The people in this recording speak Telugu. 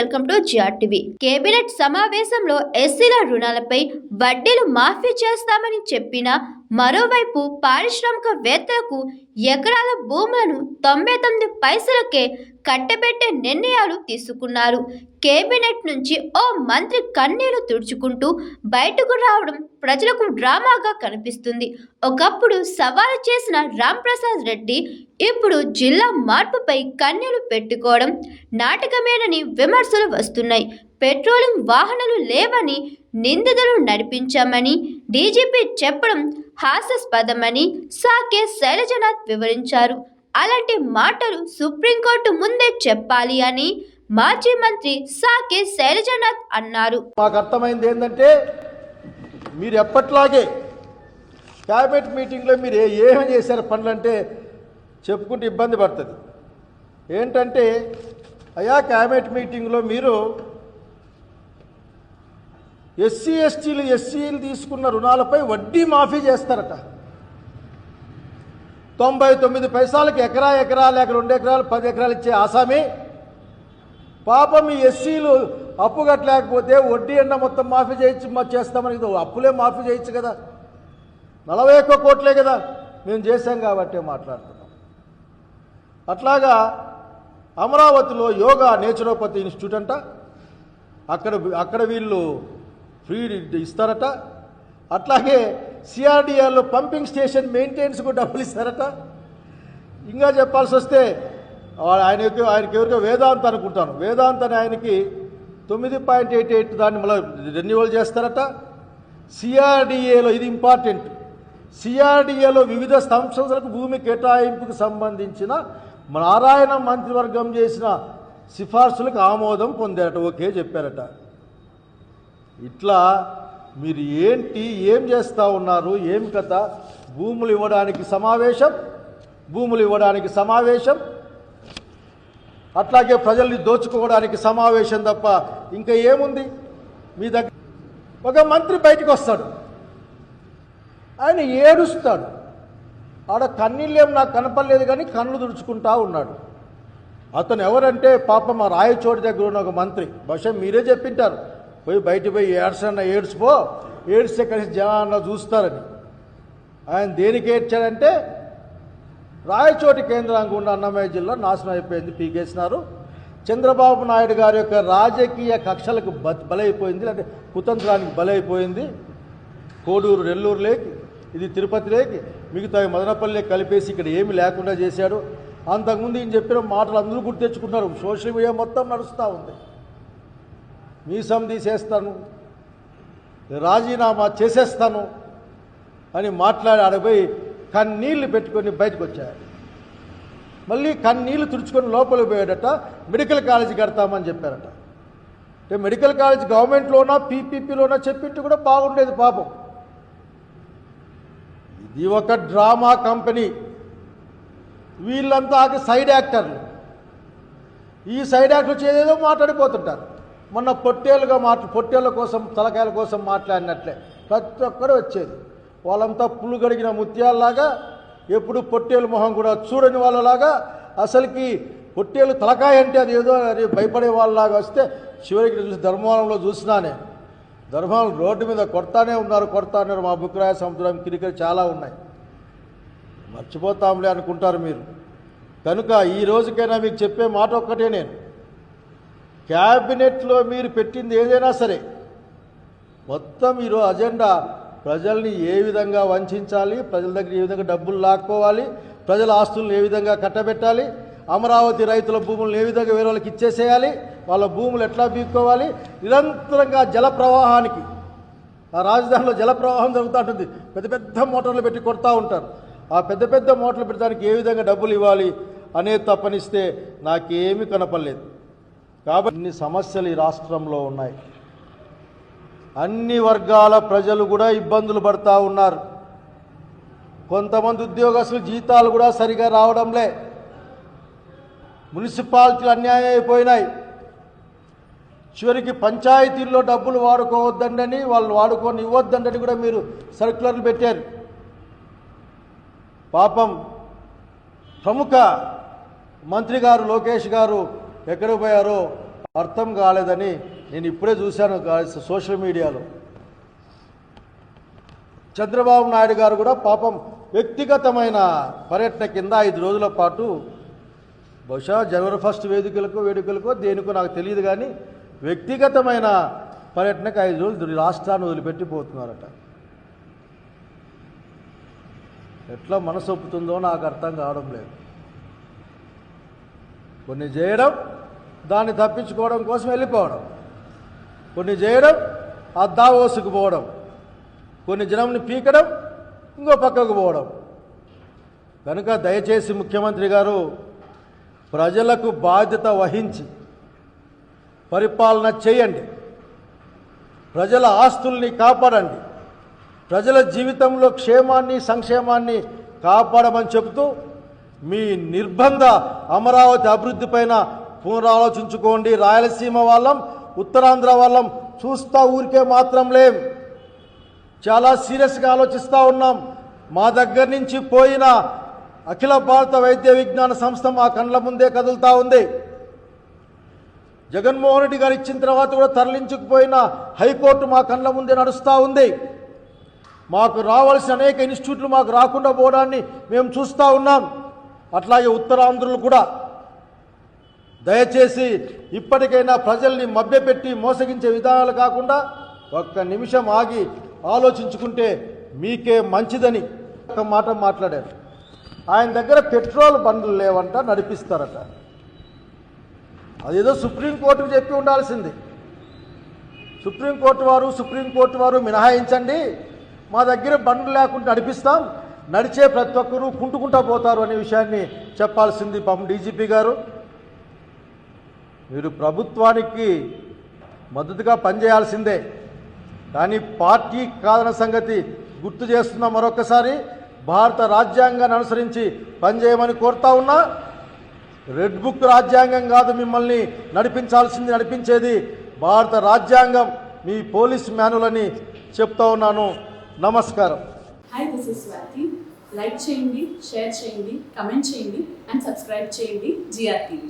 Welcome to TV. కేబినెట్ సమావేశంలో ఎస్సీల రుణాలపై వడ్డీలు మాఫీ చేస్తామని చెప్పిన మరోవైపు పారిశ్రామికవేత్తలకు ఎకరాల భూములను తొంభై తొమ్మిది పైసలకే కట్టబెట్టే నిర్ణయాలు తీసుకున్నారు. కేబినెట్ నుంచి ఓ మంత్రి కన్నీళ్ళు తుడుచుకుంటూ బయటకు రావడం ప్రజలకు డ్రామాగా కనిపిస్తుంది. ఒకప్పుడు సవాలు చేసిన రాంప్రసాద్ రెడ్డి ఇప్పుడు జిల్లా మార్పుపై కన్నీళ్ళు పెట్టుకోవడం నాటకమేనని విమర్శలు వస్తున్నాయి. పెట్రోలింగ్ వాహనాలు లేవని నిందితులు నడిపించామని డీజీపీ చెప్పడం హాస్యాస్పదమని సాకే శైలజనాథ్ వివరించారు. అలాంటి మాటలు సుప్రీంకోర్టు ముందే చెప్పాలి అని మాజీ మంత్రి సాకే శైలజనాథ్ అన్నారు. మాకు అర్థమైంది ఏంటంటే మీరు ఎప్పట్లాగే క్యాబినెట్ మీటింగ్లో మీరు ఏమి చేశారు అంటే చెప్పుకుంటే ఇబ్బంది పడుతుంది. ఏంటంటే అయా క్యాబినెట్ మీటింగ్లో మీరు ఎస్సీ ఎస్టీలు ఎస్సీలు తీసుకున్న రుణాలపై వడ్డీ మాఫీ చేస్తారట. తొంభై తొమ్మిది పైసలకి ఎకరా ఎకరా లేక రెండు ఎకరాలు పది ఎకరాలు ఇచ్చే ఆసామి పాపం ఈ ఎస్సీలు అప్పు కట్టలేకపోతే వడ్డీ ఎండ మొత్తం మాఫీ చేయించి చేస్తామని ఇది అప్పులే మాఫీ చేయొచ్చు కదా. నలభై ఒక్క కోట్లే కదా మేము చేశాం కాబట్టి మాట్లాడుతున్నాం. అట్లాగా అమరావతిలో యోగా నేచురోపతి ఇన్స్టిట్యూట్ అంట. అక్కడ అక్కడ వీళ్ళు ఫ్రీ ఇస్తారట. అట్లాగే సిఆర్డిఆర్లో పంపింగ్ స్టేషన్ మెయింటెనెన్స్కు డబ్బులు ఇస్తారట. ఇంకా చెప్పాల్సి వస్తే ఆయన ఆయనకి ఆయనకి ఎవరికో వేదాంత అనుకుంటాను. వేదాంత అని ఆయనకి తొమ్మిది పాయింట్ ఎయిట్ ఎయిట్ దాన్ని మళ్ళీ రెన్యువల్ చేస్తారట. సిఆర్డిఏలో ఇది ఇంపార్టెంట్. సిఆర్డిఏలో వివిధ సంస్థలకు భూమి కేటాయింపుకు సంబంధించిన నారాయణ మంత్రివర్గం చేసిన సిఫార్సులకు ఆమోదం పొందారట. ఓకే చెప్పారట. ఇట్లా మీరు ఏంటి ఏం చేస్తూ ఉన్నారు ఏం కథ? భూములు ఇవ్వడానికి సమావేశం భూములు ఇవ్వడానికి సమావేశం. అట్లాగే ప్రజల్ని దోచుకోవడానికి సమావేశం తప్ప ఇంకా ఏముంది? మీ దగ్గర ఒక మంత్రి బయటకు వస్తాడు. ఆయన ఏడుస్తాడు. ఆడ కన్నీళ్ళేం నాకు కనపడలేదు కానీ కళ్ళు దుడుచుకుంటా ఉన్నాడు. అతను ఎవరంటే పాప మా రాయచోటి దగ్గర ఉన్న ఒక మంత్రి. బహుశా మీరే చెప్పింటారు. పోయి బయట పోయి ఏడ్సన్న ఏడ్చిపో ఏడ్స్తే కలిసి జనాన్న చూస్తారని. ఆయన దేనికి ఏడ్చాడంటే రాయచోటి కేంద్రానికి ఉన్న అన్నమయ్య జిల్లా నాశనం అయిపోయింది పీకేసినారు. చంద్రబాబు నాయుడు గారి యొక్క రాజకీయ కక్షలకు బ- బలైపోయింది అంటే కుతంత్రానికి బలైపోయింది. కోడూరు నెల్లూరు లేకి ఇది తిరుపతి లేకి మిగతా మదనపల్లి కలిపేసి ఇక్కడ ఏమి లేకుండా చేశాడు. అంతకుముందు ఈయన చెప్పిన మాటలు అందరూ గుర్తు తెచ్చుకుంటున్నారు. సోషల్ మీడియా మొత్తం నడుస్తూ ఉంది. మీసం తీసేస్తాను రాజీనామా చేసేస్తాను అని మాట్లాడి ఆడపోయి కన్నీళ్ళు పెట్టుకొని బయటకు వచ్చాడు మళ్ళీ కన్నీళ్ళు తుడుచుకొని లోపలికి పోయాడట మెడికల్ కాలేజీ కడతామని చెప్పారట. అంటే మెడికల్ కాలేజ్ గవర్నమెంట్లోనా పీపీపీలోనా చెప్పింటే కూడా బాగుండేది పాపం. ఇది ఒక డ్రామా కంపెనీ. వీళ్ళంతా సైడ్ యాక్టర్లు. ఈ సైడ్ యాక్టర్ చేదేదో మాట్లాడిపోతుంటారు. మొన్న పొట్టేలుగా మాట్లా పొట్టేళ్ళ కోసం తలకాయల కోసం మాట్లాడినట్లే. ప్రతి ఒక్కరు వచ్చేది. వాళ్ళంతా పులు గడిగిన ముత్యాలలాగా ఎప్పుడు పొట్టేలు మొహం కూడా చూడని వాళ్ళలాగా అసలుకి పొట్టేలు తలకాయ అంటే అది ఏదో అది భయపడే వాళ్ళలాగా వస్తే చివరికి చూసి ధర్మవరంలో చూసినానే. ధర్మవరం రోడ్డు మీద కొడతానే ఉన్నారు కొడతానే మా అభిప్రాయ సముద్రం కిరికలు చాలా ఉన్నాయి. మర్చిపోతాంలే అనుకుంటారు మీరు. కనుక ఈ రోజుకైనా మీకు చెప్పే మాట ఒక్కటే నేను. క్యాబినెట్లో మీరు పెట్టింది ఏదైనా సరే మొత్తం ఈరోజు అజెండా ప్రజల్ని ఏ విధంగా వంచాలి ప్రజల దగ్గర ఏ విధంగా డబ్బులు లాక్కోవాలి ప్రజల ఆస్తులను ఏ విధంగా కట్టబెట్టాలి అమరావతి రైతుల భూములను ఏ విధంగా వేరే వాళ్ళకి ఇచ్చేసేయాలి వాళ్ళ భూములు ఎట్లా బీక్కోవాలి నిరంతరంగా జల ప్రవాహానికి ఆ రాజధానిలో జల ప్రవాహం జరుగుతూ ఉంటుంది పెద్ద పెద్ద మోటార్లు పెట్టి కొడతా ఉంటారు. ఆ పెద్ద పెద్ద మోటార్లు పెట్టడానికి ఏ విధంగా డబ్బులు ఇవ్వాలి అనేది తప్పనిస్తే నాకేమీ కనపడలేదు. కాబట్టి ఇన్ని సమస్యలు ఈ రాష్ట్రంలో ఉన్నాయి. అన్ని వర్గాల ప్రజలు కూడా ఇబ్బందులు పడతా ఉన్నారు. కొంతమంది ఉద్యోగస్తులు జీతాలు కూడా సరిగా రావడంలే. మున్సిపాలిటీలు అన్యాయం అయిపోయినాయి. చివరికి పంచాయతీల్లో డబ్బులు వాడుకోవద్దండని వాళ్ళు వాడుకొని ఇవ్వద్దండని కూడా మీరు సర్క్యులర్లు పెట్టారు. పాపం ప్రముఖ మంత్రి గారు లోకేష్ గారు ఎక్కడ పోయారో అర్థం కాలేదని నేను ఇప్పుడే చూశాను సోషల్ మీడియాలో. చంద్రబాబు నాయుడు గారు కూడా పాపం వ్యక్తిగతమైన పర్యటన కింద ఐదు రోజుల పాటు బహుశా జనవరి ఫస్ట్ వేదికలకో వేడుకలకో దేనికో నాకు తెలియదు కానీ వ్యక్తిగతమైన పర్యటనకు ఐదు రోజులు రాష్ట్రాన్ని వదిలిపెట్టి పోతున్నారట. ఎట్లా మనసు ఒప్పుతుందో నాకు అర్థం కావడం లేదు. కొన్ని చేయడం దాన్ని తప్పించుకోవడం కోసం వెళ్ళిపోవడం. కొన్ని చేయడం ఆ దావోసుకు పోవడం. కొన్ని జనంని పీకడం ఇంకో పక్కకు పోవడం. కనుక దయచేసి ముఖ్యమంత్రి గారు ప్రజలకు బాధ్యత వహించి పరిపాలన చేయండి. ప్రజల ఆస్తుల్ని కాపాడండి. ప్రజల జీవితంలో క్షేమాన్ని సంక్షేమాన్ని కాపాడమని చెబుతూ మీ నిర్బంధ అమరావతి అభివృద్ధి పైన పునరాలోచించుకోండి. రాయలసీమ వాళ్ళం ఉత్తరాంధ్ర వాళ్ళం చూస్తా ఊరికే మాత్రం లేం. చాలా సీరియస్గా ఆలోచిస్తూ ఉన్నాం. మా దగ్గర నుంచి పోయిన అఖిల భారత వైద్య విజ్ఞాన సంస్థ మా కండ్ల ముందే కదులుతూ ఉంది. జగన్మోహన్ రెడ్డి గారు ఇచ్చిన తర్వాత కూడా తరలించుకుపోయిన హైకోర్టు మా కండ్ల ముందే నడుస్తూ ఉంది. మాకు రావాల్సిన అనేక ఇన్స్టిట్యూట్లు మాకు రాకుండా పోవడాన్ని మేము చూస్తూ ఉన్నాం. అట్లాగే ఉత్తరాంధ్రులు కూడా. దయచేసి ఇప్పటికైనా ప్రజల్ని మభ్యపెట్టి మోసగించే విధానాలు కాకుండా ఒక్క నిమిషం ఆగి ఆలోచించుకుంటే మీకే మంచిదని ఒక మాట మాట్లాడారు. ఆయన దగ్గర పెట్రోల్ బండ్లు లేవంట నడిపిస్తారట. అదేదో సుప్రీంకోర్టుకు చెప్పి ఉండాల్సింది. సుప్రీంకోర్టు వారు సుప్రీంకోర్టు వారు మినహాయించండి. మా దగ్గర బండ్లు లేకుండా నడిపిస్తాం. నడిచే ప్రతి ఒక్కరూ కుంటుకుంటా పోతారు అనే విషయాన్ని చెప్పాల్సింది పాపం డీజీపీ గారు. మీరు ప్రభుత్వానికి మద్దతుగా పనిచేయాల్సిందే. కానీ పార్టీ కాదన్న సంగతి గుర్తు చేస్తున్న మరొకసారి భారత రాజ్యాంగాన్ని అనుసరించి పనిచేయమని కోరుతా ఉన్నా రెడ్ బుక్ రాజ్యాంగం కాదు మిమ్మల్ని నడిపించాల్సింది నడిపించేది భారత రాజ్యాంగం. మీ పోలీస్ మ్యానులని అని చెప్తా ఉన్నాను. నమస్కారం. Hi this is Swathi like చేయండి షేర్ చేయండి కమెంట్ చేయండి అండ్ సబ్స్క్రైబ్ చేయండి జిఆర్టీవీ